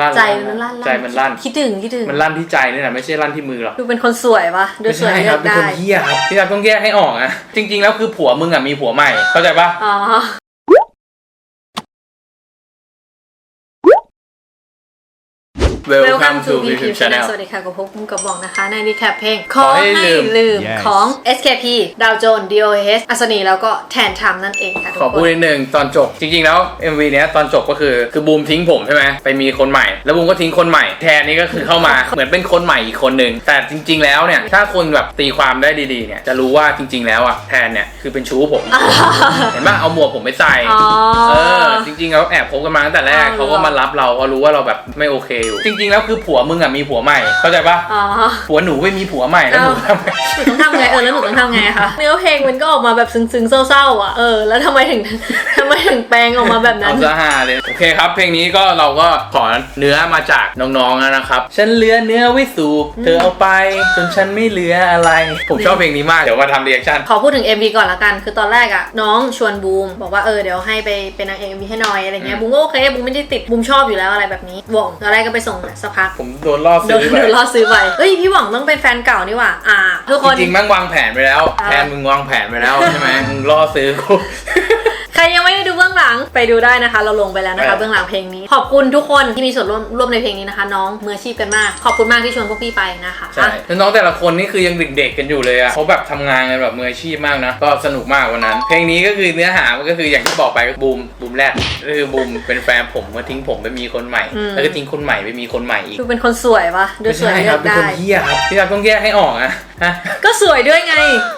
ลั่นใจมันลั่นใจมันลั่นคิดถึงคิดถึงมันลั่นที่ใจนี่แหละไม่ใช่ลั่นที่มือหรอกดูเป็นคนสวยปะดูไม่สวยใช่เลืครัอบกเป็นได้คนเฮี้ยครับที่เราต้องแยกให้ออกนะจริง ๆ แล้วคือผัวมึงอะมีผัวใหม่เข้าใจปะ Welcome to p p p p Channel สวัสดีค่ะกับพบกับกับบอกนะคะ ในรีแคปเพลงขขออให้ให้ลืมลืม Yes ของ SKP ดาวโจน DOS อัศนีแล้วก็แทนทำนั่นเองค่ะทุกขอคพูดนนิดนึงตอนจบ จริง ๆ แล้ว MV เนี้ยตอนจบก็คือ คือบูมทิ้งผมใช่ไหมไปมีคนใหม่ แล้วบูมก็ทิ้งคนใหม่ แทนนี่ก็คือเข้ามาเหมือนเป็นคนใหม่อีกคนหนึ่งแต่จริง ๆ แล้วเนี่ย ถ้าคนแบบตีความได้ดีๆ เนี่ย จะรู้ว่าจริง ๆ แล้วอะแทนเนี่ยคือเป็นชู้ผม เห็นปะเอาหมวกผมไปใส่อ๋อเออจริงๆเขาแอบคบกันมาตั้งแต่แรกอ๋อเขาก็มารับเราเพราะรู้ว่าเราแบบไม่โอเคอยู่จริง ๆ แล้วคือผัวมึงอะมีผัวใหม่ เข้าใจปะอ๋อผัวหนูไม่มีผัวใหม่แล้วหนูทำไงหนูต้องทำไงเออแล้วหนูต้องทำไงคะเนื้อเพลงมันก็ออกมาแบบซึ้งๆเศร้าๆอะเออแล้วทำไมถึงทำไมถึงแปลงออกมาแบบนั้เอาน ซะฮาเลยโอเคครับ เพลงนี้ก็เราก็ขอเนื้อมาจากน้องๆแล้วนะครับ ฉันเหลือเนื้อไว้สูบเธอเอาไป จนฉันไม่เหลืออะไร ผมชอบเพลงนี้มากเดี๋ยวมาทำเรีแอคชั่น ขอพูดถึง MV ก่อนละกัน คือตอนแรกอะน้องชวนบูม บอกว่าเออเดี๋ยวให้ไปเป็นนางเอก MV ให้หน่อยอะไรเงี้ย อืมบูมก็โอเค บูมไม่ได้ติด บูมชอบอยู่แล้วอะไรแบบนี้หว่องตอนแรกก็ไปส่งสักพักผมโดนล่อโดซื้นอไปโดนล่อซื้อไปเฮ้ยพี่หว่องต้องเป็นแฟนเก่านี่หว่าอ่า ทุกคน จริงๆมั่งวางแผนไปแล้ว อ่า แทนมึงวางแผนไปแล้วใช่ไหมมึงล่อซื้อกู ใครยังไม่ได้ดูเบื้องห ลังไปดูได้นะคะ เราลงไปแล้วนะคะเออเบื้องหลังเพลงนี้ ขอบคุณทุกคนที่มีส่วนร่วมร่วมในเพลงนี้นะคะ น้องมืออาชีพกันมาก ขอบคุณมากที่ชวนพวกพี่ไปนะคะใช่แล้วน้องแต่ละคนนี่คือยังเด็กๆกันอยู่เลยอะเขาแบบทำงานกันแบบมืออาชีพมากนะก็สนุกมากวันนั้น เพลงนี้ก็คือเนื้อหามันก็คืออย่างที่บอกไปก็บูมบูมแรกก็คือบูมเป็นแฟนผมมาทิ้งผมไปมีคนใหม่ แล้วก็ทิ้งคนใหม่ไปมีคนใหม่อีกดูเป็นคนสวยปะดูไม่สวยใช่เลืครัอบกเป็นได้คนเหี้ยครับที่เราต้องแยกให้ออกอะ ฮะก็สวยด้วยไง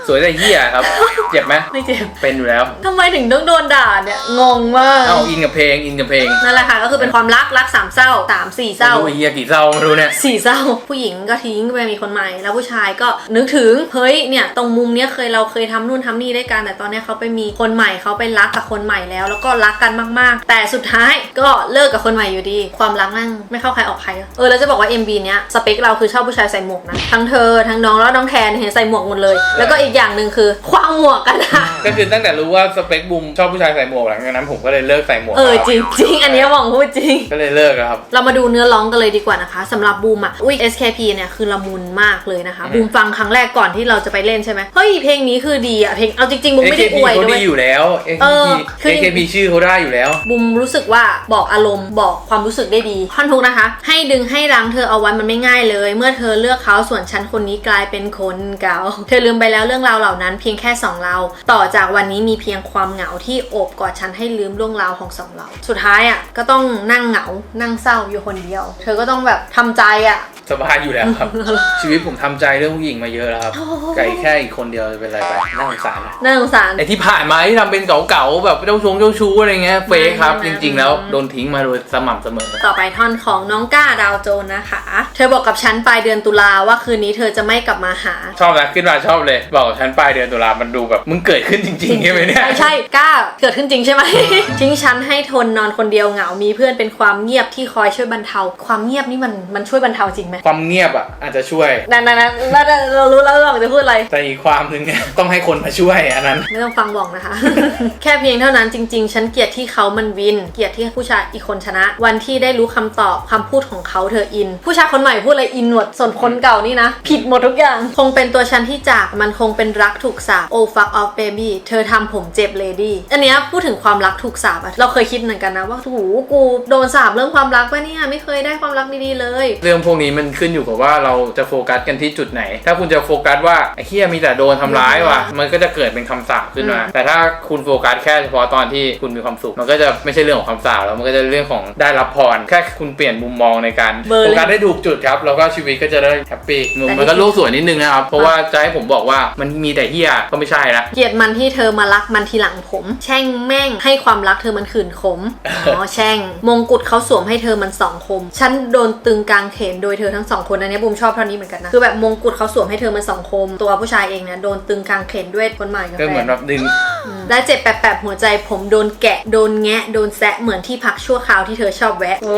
สวยแต่เหี้ยครับ เจ็บไหมไม่เจ็บเป็นอยู่แล้ว ทำไมถึงต้องโดนด่าเนี่ย งงมาก เอาอินกับเพลงอินกับเพลงนั่นแหละค่ะ ก็คือเป็นความรัก รักสามเศร้าสามสี่เศร้า ไม่รู้ไอ้เหี้ยกี่เศร้าไม่รู้เนี่ย สี่เศร้า ผู้หญิงก็ทิ้งไปมีคนใหม่ แล้วผู้ชายก็นึกถึง เฮ้ย เนี่ย ตรงมุมเนี้ยเคยเราเคยทำนู่นทำนี่ด้วยกัน แต่ตอนเนี้ยเขาไปมีคนใหม่เขาไปรักกับคนใหม่แล้ว แล้วก็รักกันมาก ๆ แต่สุดท้ายก็เลิกกับคนใหม่อยู่ดี ความรักนั่งไม่เข้าใครออกใคร เออ แล้วจะบอกว่า MV เนี้ยสเปคเราคือชอบผู้ชายใส่หมวกนะ ทั้งเธอ ทั้งน้องแล้วน้องแทนเห็นใส่หมวกหมดเลย แล้วก็อีกอย่างหนึ่งคือ ความหมวกกันนะก็คือตั้งแต่รู้ว่าสเปคบูมชอบผู้ชายใส่หมวกหลังจากนั้นผมก็เลยเลิกใส่หมวกเออจริงจริงๆอันเนี้ยหวังพูดจริง ก็เลยเลิกอะครับ เรามาดูเนื้อร้องกันเลยดีกว่านะคะสำหรับบูมอะอุ้ย SKP เนี่ยคือละมุนมากเลยนะคะอืมบูมฟังครั้งแรกก่อนที่เราจะไปเล่นใช่ไหมเฮ้ยเพลงนี้คือดีอะเพลงเอาจริงๆบูมไม่ได้ AKB อวยเขาด้วดียอยู่แล้วเอ AKB อคือ AKB ชื่อเขาได้อยู่แล้วบูมรู้สึกว่าบอกอารมณ์บอกความรู้สึกได้ดีท่อนทุกนะคะ ให้ดึงให้รั้งเธอเอาไว้มันไม่ง่ายเลย เมื่อเธอเลือกเขาส่วนฉันคนนี้กลายเป็นคนเก่า เธอลืมไปแล้วเรื่องราวเหล่านั้นเพียงแค่สองเรา ต่อจากวันนี้มีเพียงความเหงาที่โอบกอดฉันให้ลืมเรื่องราวของสองเรา สุดท้ายอะก็ต้องนั่งเหงา นั่งเศร้าอยู่คนเดียว เธอก็ต้องแบบทำใจอะสบายอยู่แล้วครับ ชีวิตผมทำใจเรื่องผู้หญิงมาเยอะแล้วครับโอ้ไก่แค่อีกคนเดียวจะเป็นไรไปน่าสงสารนะน่าสงสารไอที่ผ่านมาที่ทำเป็นเก่าๆแบบเจ้าชงเจ้าชู้อะไรเงี้ยเฟคครับไม่จไม่ริงๆ แล้วไม่โดนทิ้งมาโดยสม่ำเสมอ ต่อไปท่อนของน้องก้าดาวโจนนะคะ เธอบอกกับฉันปลายเดือนตุลาว่าคืนนี้เธอจะไม่กลับมาหา ชอบนะขึ้นมาชอบเลย บอกกับฉันปลายเดือนตุลามันดูแบบมึงเกิดขึ้นจริงๆใช่ไหมเนี่ย ใช่ใช่กล้าเกิดขึ้นจริงใช่ไหม ทิ้งฉันให้ทนนอนคนเดียวเหงา มีเพื่อนเป็นความเงียบที่คอยช่วยบรรเทา ความเงียบนี่มันมันช่วยบรรเทาจริงไหมความเงียบอะอาจจะช่วย นั่นนั่นนั่นนั่นเรารู้แล้วเราจะพูดอะไร แต่อีกความหนึ่งเนี่ยต้องให้คนมาช่วยอันนั้น ไม่ต้องฟังบอกนะคะ แค่เพียงเท่านั้นจริง ๆ ฉันเกลียดที่เขามันวิน เกลียดที่ผู้ชายอีกคนชนะ วันที่ได้รู้คำตอบคำพูดของเขาเธออิน ผู้ชายคนใหม่พูดอะไรอินหมดส่วนคนเก่านี่นะ ผิดหมดทุกอย่างคงเป็นตัวฉันที่จากมันคงเป็นรักถูกสาป oh fuck off baby เธอทำผมเจ็บ lady อันเนี้ยพูดถึงความรักถูกสาปอะเราเคยคิดเหมือนกันนะว่าโอ้โหกูโดนสาปเรื่องความรักปะเนี่ยไม่เคยได้ความรักดีๆเลย เรื่องพวกนี้มันขึ้นอยู่กับว่าเราจะโฟกัสกันที่จุดไหน ถ้าคุณจะโฟกัสว่าไอ้เฮียมีแต่โดนทำร้ายว่ะมันก็จะเกิดเป็นคำสาปขึ้นมาอืมแต่ถ้าคุณโฟกัสแค่เฉพาะตอนที่คุณมีความสุข มันก็จะไม่ใช่เรื่องของคำสาปแล้วมันก็จะเรื่องของได้รับพร แค่คุณเปลี่ยนมุมมองในการเบอร์โฟเลยกัสได้ถูกจุดครับแล้วก็ชีวิตก็จะได้แฮปปี้แต่มันก็โลกสวยนิดนึงนะครับ เพราะว่าจะให้ผมบอกว่ามันมีแต่เฮียก็ไม่ใช่ละเกลียดมันที่เธอมารักมันทีหลังผม แช่งแม่งให้ความรักเธอมันขืนขมอ๋อแช่ง มงกุฎเขาสวมให้เธอมันสองคม ฉันโดนตึงกลางเขนโดยเธอทั้งสองคนอันนี้บูมชอบเท่านี้เหมือนกันนะคือแบบมงกุฎเขาสวมให้เธอมันสองคม ตัวผู้ชายเองเนี่ยโดนตึงกลางเขนด้วยคนใหม่กับก็แฟเหมือนนแบบดึงและเจ็บแปบๆหัวใจผมโดนแกะโดนแงะโดนแซะเหมือนที่พักชั่วคราวที่เธอชอบแวะโอ้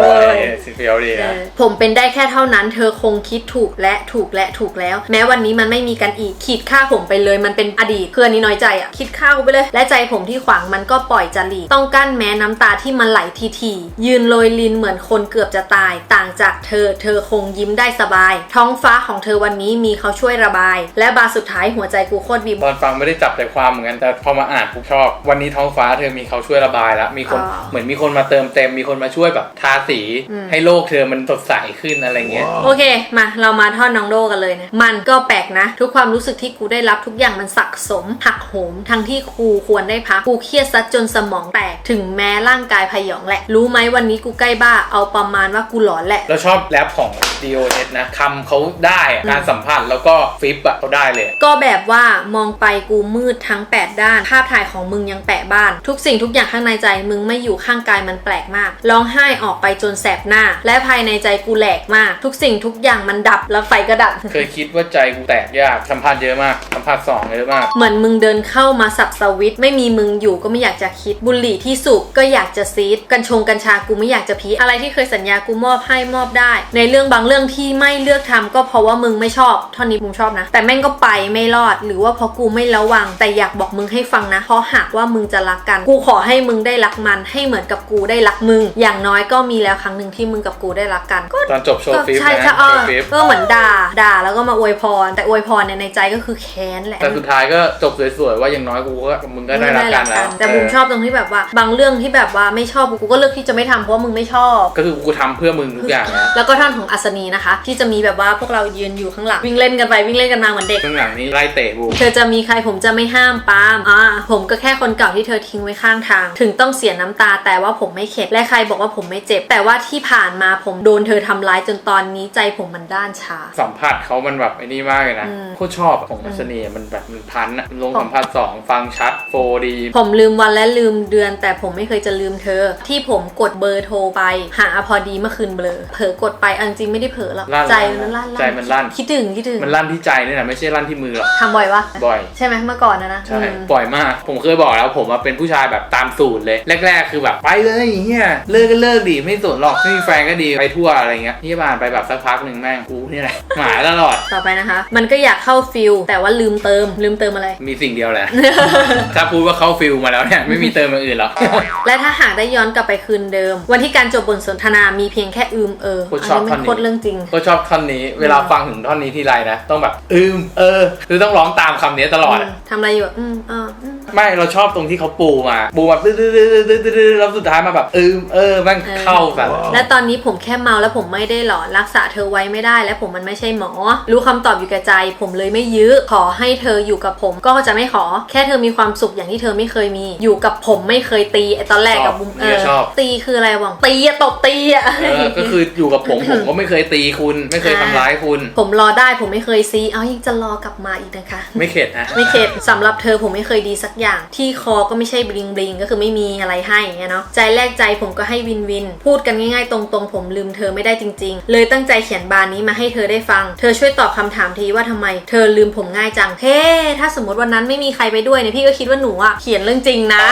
โอ้ยยเสีเฟี้ยวดีเอนะอผมเป็นได้แค่เท่านั้น เธอคงคิดถูกและถูกและถูกแล้ว แม้วันนี้มันไม่มีกันอีกขีดค่าผมไปเลย มันเป็นอดีตเพื่อนนี้น้อยใจอะคิดค่ากูไปเลย และใจผมที่ขวางมันก็ปล่อยจะหลีกต้องกั้นแม้น้ำตาที่มันไหลทีทีๆยืนโรยลินเหมือนคนเกือบจะตาย ต่างจากเธอ เธอคงยิ้มได้สบาย ท้องฟ้าของเธอวันนี้มีเขาช่วยระบาย และบาร์สุดท้ายหัวใจกูโคตรบีบตอนฟังไม่ได้จับใจความเหมือนกันแต่พอมาอ่านปุ๊บชอบ วันนี้ท้องฟ้าเธอมีเขาช่วยระบายแล้วมีคนอ่าเหมือนมีคนมาเติมเต็มมีคนมาช่วยแบบทาสีอืมให้โลกเธอมันสดใสขึ้นอะไรเงี้ยโอเคมาเรามาท่อนน้องโดกันเลยนะมันก็แปลกนะ ทุกความรู้สึกที่กูได้รับทุกอย่างมันสักสมหักโหม ทั้งที่กูควรได้พักกูเครียดซัดจนสมองแตกถึงแม้ร่างกายพยองแหละ รู้ไหมวันนี้กูใกล้บ้าเอาประมาณว่ากูหลอนแหละแล้วชอบแรปของ D.O.S นะคำเขาได้อะการสัมผัสแล้วก็ฟิปอะเขาได้เลย ก็แบบว่ามองไปกูมืดทั้ง 8 ด้าน ภาพถ่ายของมึงยังแปะบ้าน ทุกสิ่งทุกอย่างข้างในใจมึงไม่อยู่ข้างกายมันแปลกมาก ร้องไห้ออกไปจนแสบหน้า และภายในใจกูแหลกมาก ทุกสิ่งทุกอย่างมันดับแล้วไฟก็ดับเคยคิดว่าใจกูแตกยากสัมผัสเยอะมากสัมผัสสองเยอะมาก เหมือนมึงเดินเข้ามาสับสวิตช์ไม่มีมึงอยู่ก็ไม่อยากจะคิดบุหรี่ที่สูบก็อยากจะซีดกัญชงกัญชากูไม่อยากจะพีอะไรที่เคยสัญญากูมอบให้มอบได้ ในเรื่องบางเรื่องที่ไม่เลือกทำก็เพราะว่ามึงไม่ชอบเท่านี้มึงชอบนะ แต่แม่งก็ไปไม่รอด หรือว่าเพราะกูไม่ระวัง แต่อยากบอกมึงให้ฟังนะ เพราะหากว่ามึงจะรักกัน กูขอให้มึงได้รักมันให้เหมือนกับกูได้รักมึง อย่างน้อยก็มีแล้วครั้งหนึ่งที่มึงกับกูได้รักกันก็ตอนจบโชว์ฟิปใช่นะใช่โชเออว์ฟิปก็เหมือนด่าด่าแล้วก็มาอวยพร แต่อวยพรเนี่ยในใจก็คือแค้นแหละแต่สุดท้ายก็จบสวยๆว่าอย่างน้อยกูก็มึงก็ได้รักกันแล้วแต่บุมชอบตรงที่แบบว่า บางเรื่องที่แบบว่าไม่ชอบกูก็เลือกที่จะไม่ทำเพราะว่ามึงไม่ชอบ ก็คือกูทำเพื่อมึงทุกอย่างนะแล้วก็ท่อนของอัศนีนะคะ ที่จะมีแบบว่าพวกเรายืนอยู่ข้างหลังวิ่งเล่นกันไปวิ่งเล่นกันมาเหมือนเด็กเรื่องหลังนี้ไล่เตะบูมเธอจะมีใครผมจะไม่ห้ามปามอ่าผมก็แค่คนเก่าที่เธอทิ้งไว้ข้างทาง ถึงต้องเสียน้ำตา แต่ว่าผมไม่เข็ดและใครบอกว่าผมไม่เจ็บ แต่ว่าที่ผ่านมาผมโดนเธอทำร้ายจนตอนนี้ใจผมมันด้านชาสัมผัสเขามันแบบไอ้นี่มากเลยนะ อืม โคตรชอบอะของอัศนีมันแบบมันพันอะลงสัมผัสสองฟังชัดโฟดีผมลืมวันและลืมเดือน แต่ผมไม่เคยจะลืมเธอ ที่ผมกดเบอร์โทรไป หาพอดีเมื่อคืนเบลอเผลอกดไปเอาจริงๆไม่ได้เผลอหรอกลั่นใจมันลั่นใจมันลั่น คิดถึงคิดถึงมันลั่นที่ใจนี่แหละไม่ใช่ลั่นที่มือหรอก ทำบ่อยปะบ่อย ใช่ไหมเมื่อก่อนนะนะใช่ อืมบ่อยมาก ผมเคยบอกแล้วผมว่าเป็นผู้ชายแบบตามสูตรเลย แรก ๆ คือแบบไปเลยเฮียเลิกก็เลิกดิไม่สนหรอกไม่มีแฟนก็ดีไปทั่วอะไรเงี้ยที่ผ่านไปแบบสักพักหนึ่งแม่งกูนี่แหละ หมาตลอดต่อไปนะคะ มันก็อยากเข้าฟิลแต่ว่าลืมเติม ลืมเติมอะไร มีสิ่งเดียวแหละ ถ้าพูดว่าเข้าฟิลมาแล้วเนี่ย ไม่มีเติมอย่างอื่นหรอกและถ้าหากได้ย้อนกลับไปคืนเดิม วันที่การจบบทสนทนามีเพียงแค่อืมเออโคตรชอบนนี้ท่มัอนนนี้โคตรเรื่องจริง ก็ชอบท่อนนี้ เวลาฟังถึงท่อนนี้ทีไรนะ ต้องแบบอืมเออ คือต้องร้องตามคำนี้ตลอดอะอืมทำอะไรอยู่อืมเอออืม ไม่เราชอบตรงที่เขาปูมา ปูแบบดื้อๆๆๆๆแล้วสุดท้ายมาแบบอืมเออแม่งเข้ากันและตอนนี้ผมแค่เมาแล้วผมไม่ได้หลอนรักษาเธอไว้ไม่ได้ และผมมันไม่ใช่หมอ รู้คำตอบอยู่แก่ใจ ผมเลยไม่ยื้อขอให้เธออยู่กับผม ก็จะไม่ขอ แค่เธอมีความสุขอย่างที่เธอไม่เคยมี อยู่กับผมไม่เคยตีไอตอนแรกกับบุมชอบเนี่ยชอบ ตีคืออะไรวะตีอะตบตีอะเออก็คืออยู่กับผมผมก็ไม่เคยตีคุณไม่เคยทำร้ายคุณ ผมรอได้ผมไม่เคยซีเอายังจะรอกลับมาอีกนะคะ ไม่เข็ดนะไม่เข็ดสำหรับเธอผมไม่เคยดีสักอย่างที่คอก็ไม่ใช่บลิงบลิงก็คือไม่มีอะไรให้อย่างเงี้ยเนาะใจแรกใจผมก็ให้วินวิน พูดกันง่ายๆ ตรงๆ ผมลืมเธอไม่ได้จริง ๆ เลยตั้งใจเขียนบานนี้มาให้เธอได้ฟัง เธอช่วยตอบคำถามทีว่าทำไม เธอลืมผมง่ายจังเฮ้ถ้าสมมติวันนั้นไม่มีใครไปด้วยเนี่ยพี่ก็คิดว่าหนูอะเขียนเรื่องจริงนะ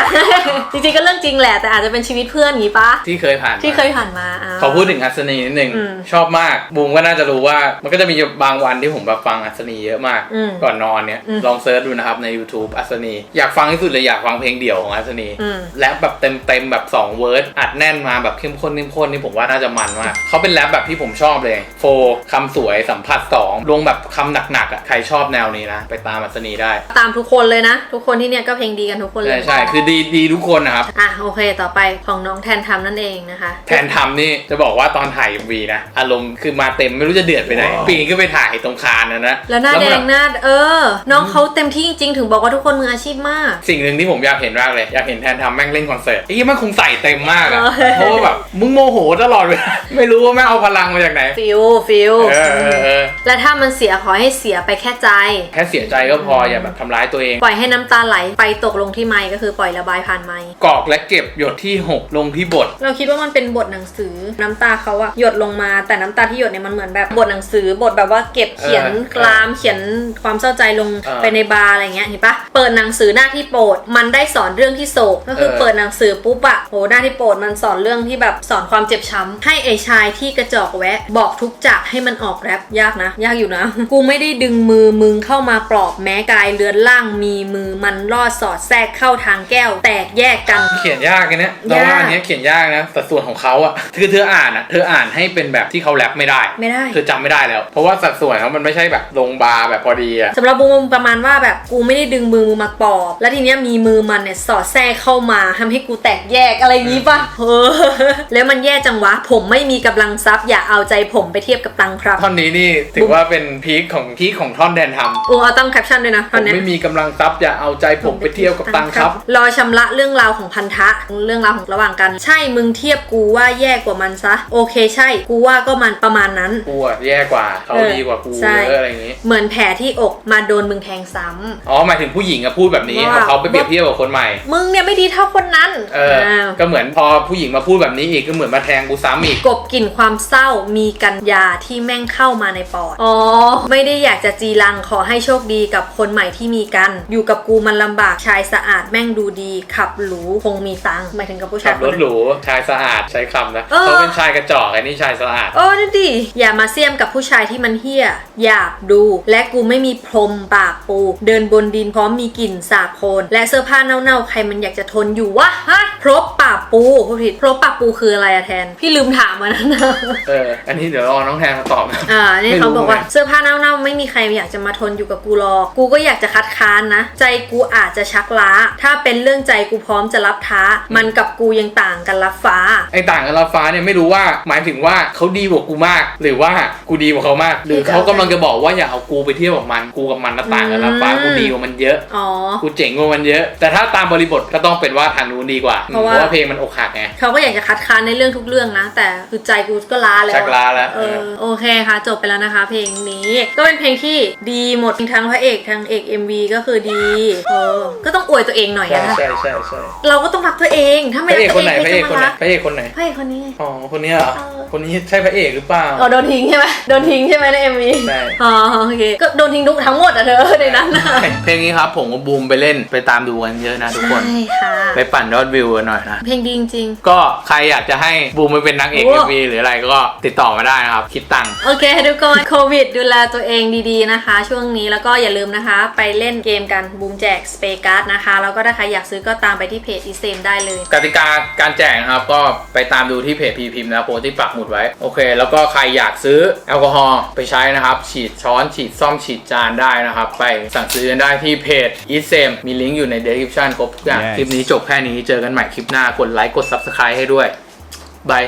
จริงๆก็เรื่องจริงแหละแต่อาจจะเป็นชีวิตเพื่อนอย่างงี้ปะที่เคยผ่านมาที่เคยผ่านมาอะขอพูดถึงอัศนีนิดนึงอืมชอบมากบูมก็น่าจะรู้ว่ามันก็จะมีบางวันที่ผมแบบฟังอัศนีเยอะมากอืมก่อนนอนเนี่ยอืมลองเซิร์ชดูนะครับใน YouTube อัศนีอยากฟังที่สุดเลยอยากฟังเพลงเดี่ยวของอัศนีอืม แรปแบบเต็มเต็มๆแบบ2เวิร์ดอัดแน่นมาแบบเข้มข้นเข้มข้นนี่ผมว่าน่าจะมันมากเขาเป็นแรปแบบที่ผมชอบเลยโฟคำสวยสัมผัสสองลงแบบคำหนักๆอะใครชอบแนวนี้นะ ไปตามอัศนีได้ ตามทุกคนเลยนะ ทุกคนที่เนี่ยก็เพลงดีกันทุกคนเลใช่ยใช่คือดีดีทุกคนนะครับ อะโอเคต่อไปของน้องแทนทำนั่นเองนะคะแทนทำนี่จะบอกว่าตอนถ่าย MV นะ อารมณ์คือมาเต็มไม่รู้จะเดือดไปไหนปีนขึ้นไปถ่ายตรงคานนะนะแล้วหน้าแดบบงหน้าเออ น้องเขาเต็มที่จริงๆถึงบอกว่าทุกคนมืออาชีพมากสิ่งหนึ่งที่ผมอยากเห็นมากเลย อยากเห็นแทนทำแม่งเล่นคอนเสิร์ตไอ้ยี่มันคงใส่เต็มมากอะเออเพราะว่าแบบมึงโมโหตลอดเวลาไม่รู้ว่าแม่งเอาพลังมาจากไหนฟิลฟิลเออเออเออและถ้ามันเสียขอให้เสียไปแค่ใจ แค่เสียใจก็พออย่าแบบทำร้ายตัวเอง ปล่อยให้น้ำตาไหลไปตกลงที่ไม้ก็คือปล่อยระบายผ่านไม้กอกและเก็บหยดที่6ลงที่บท เราคิดว่ามันเป็นบทหนังสือน้ำตาเขาอะหยดลงมาแต่น้ำตาที่หยดเนี่ยมันเหมือนแบบบทหนังสือบทแบบว่าเก็บเขียนเออกลามเขียนความเศร้าใจลงเออ ไปในบาร์อะไรเงี้ยเห็นปะเปิดหนังสือหน้าที่ที่โปรดมันได้สอนเรื่องที่โศกก็คือเออ เปิดหนังสือปุ๊บอะโหหน้าที่โปรดมันสอนเรื่องที่แบบสอนความเจ็บช้ำให้ไอชายที่กระจอกแวะ บอกทุกจากให้มันออกแรปยากนะ ยากอยู่นะ กูไม่ได้ดึงมือมึงเข้ามาปลอบแม้กายเลือนล่างมีมือมันลอดสอดแทรกเข้าทางแก้ว แตกแยกกัน เขียนยากกันเนี่ยเราว่ายาก อันเนี้ยเขียนยากนะแต่ส่วนของเขาอะคือเธออ่านอะเธออ่านให้เป็นแบบที่เขาแรปไม่ได้ ไม่ได้ เธอจำไม่ได้แล้ว เพราะว่าสัดส่วนเขามันไม่ใช่แบบลงบาร์แบบพอดีอะ สำหรับบูมประมาณว่าแบบกูไม่ได้ดึงมือมึงมาปอบแล้วทีเนี้ยมีมือมันเนี่ยสอดแทรกเข้ามาทำให้กูแตกแยกอะไรอย่างงี้ปะเออแล้วมันแย่จังวะ ผมไม่มีกำลังทรัพย์อย่าเอาใจผมไปเทียบกับตังค์ครับ ท่อนนี้นี่ถือว่าเป็นพีคของพีคของท่อนแดนทำอูเอาต้องแคปชั่นด้วยนะผตอนมเนี้ยไม่มีกำลังทรัพย์อย่าเอาใจผมไปเที่ยวกับตังค์ครับ รอชำระเรื่องราวของพันธะเรื่องราวของระหว่างกัน ใช่มึงเทียบกูว่าแย่กว่ามันซะ โอเคใช่ กูว่าก็มันประมาณนั้นกูอะแย่กว่าเขาเออดีกว่ากูใช่เยอะอะไรอย่างงี้ เหมือนแผลที่อกมาโดนมึงแทงซ้ำอ๋อหมายถึงผู้หญิงอะพูดแบบนี้ว่าเอาเขาไปเปรียบเทียบกับคนใหม่ มึงเนี่ยไม่ดีเท่าคนนั้น เออวก็เหมือนพอผู้หญิงมาพูดแบบนี้อีกก็เหมือนมาแทงกูซ้ำอีก กบกลิ่นความเศร้ามีกันยาที่แม่งเข้ามาในปอด อ๋อ ไม่ได้อยากจะจีรังขอให้โชคดีกับคนใหม่ที่มีกัน อยู่กับกูมันลำบากชายสะอาดแม่งดูดีขับหรูคงมีตังค์หมายถึงกับผู้ชาขัยบครนถนั้นหรูชายสะอาดใช้คำนะเออ เขาเป็นชายกระจอกไอ้นี่ชายสะอาด โอ้นั่นดิอย่ามาเสี่ยมกับผู้ชายที่มันเฮี้ยอยากดู และกูไม่มีพรมปากปู เดินบนดินพร้อมมีกลิ่นสาบโคลนและเสื้อผ้าเน่าๆ ใครมันอยากจะทนอยู่วะฮะพรบปากปูพูดผิดพรบปากปูคืออะไรอะแทน พี่ลืมถามมานะเออ อันนี้เดี๋ยวรอน้องแทนมาตอบนะอ่านี่ไม่รู้เขาบอกว่าไงเสื้อผ้าเน่าๆ ไม่มีใครอยากจะมาทนอยู่กับกูหรอก กูก็อยากจะคัดค้านนะ ใจกูอาจจะชักล้า ถ้าเป็นเรื่องใจกูพร้อมจะรับท้า มันกับกูยังต่างกันรับฟ้า ไอ้ต่างกับลาฟ้าเนี่ยไม่รู้ว่าหมายถึงว่าเขาดีกว่ากูมาก หรือว่ากูดีกว่าเขามาก หรือเขากำลังจะบอกว่าอย่าเอากูไปเที่ยวกับมัน กูกับมันน่ะต่างกับลาฟ้าอืมกูดีกว่ามันเยอะ อ๋อ กูเจ๋งกว่ามันเยอะ แต่ถ้าตามบริบทก็ต้องเป็นว่าทางนู้นดีกว่า เพราะว่าเพลงมันอกหักไงเขาก็อยากจะคัดค้านในเรื่องทุกเรื่องนะ แต่คือใจกูก็ล้าแล้วชักล้าแล้วเออโอเคค่ะ จบไปแล้วนะคะ เพลงนี้ ก็เป็นเพลงที่ดีหมดทั้งพระเอกทั้งเอก MV ก็คือดีเออก็ต้องอวยตัวเองหน่อยใช่อะใช่ใช่ใช่เราก็ต้องรักตัวเองถ้าพไม่ระเอรักกคตัวนเอไหนงพระใครเอกจะคนมาไหนรักพระเอกคนไหนพระเอกคนนี้อ๋อคนนี้เหรอเออคนนี้ใช่พระเอกหรือเปล่าอ๋อโดนทิ้งใช่ไหมโดนทิ้งใช่ไหมใน MV ใช่อ๋อโอเคก็โดนทิ้งทุกทั้งหมดอะเธอในนั้นนะเพลงนี้ครับผมกับบูมไปเล่นไปตามดูกันเยอะนะทุกคน ใช่ค่ะ ไปปั่นยอดวิวกันหน่อยนะ เพลงดีจริง ก็ใครอยากจะให้บูมไปเป็นนางเอกโอ้ เอ็มวีหรืออะไรก็ติดต่อมาได้นะครับ คิดตังค์ ๆ โอเคทุกคนโควิดดูแลตัวเองดีๆนะคะ ช่วงนี้แล้วก็อย่าลืมนะคะ ไปเล่นเกมกันบูมแจกสเปการ์ดนะคะ แล้วก็ถ้าใครอยากซื้อก็ตามไปที่เพจอีเซมได้เลย กติกาการแจกนะครับ ก็ไปตามดูที่เพจพีพิมพ์นะโพสต์ที่ปักหมุดไว้โอเค แล้วก็ใครอยากซื้อแอลกอฮอล์ไปใช้นะครับ ฉีดช้อนฉีดซ่อมฉีดจานได้นะครับ ไปสั่งซื้อกันได้ที่เพจอีเซมมีลิงก์อยู่ใน description ครบทุกอย่าง Yes คลิปนี้จบแค่นี้เจอกันใหม่คลิปหน้ากดไลค์กด subscribe ให้ด้วยบาย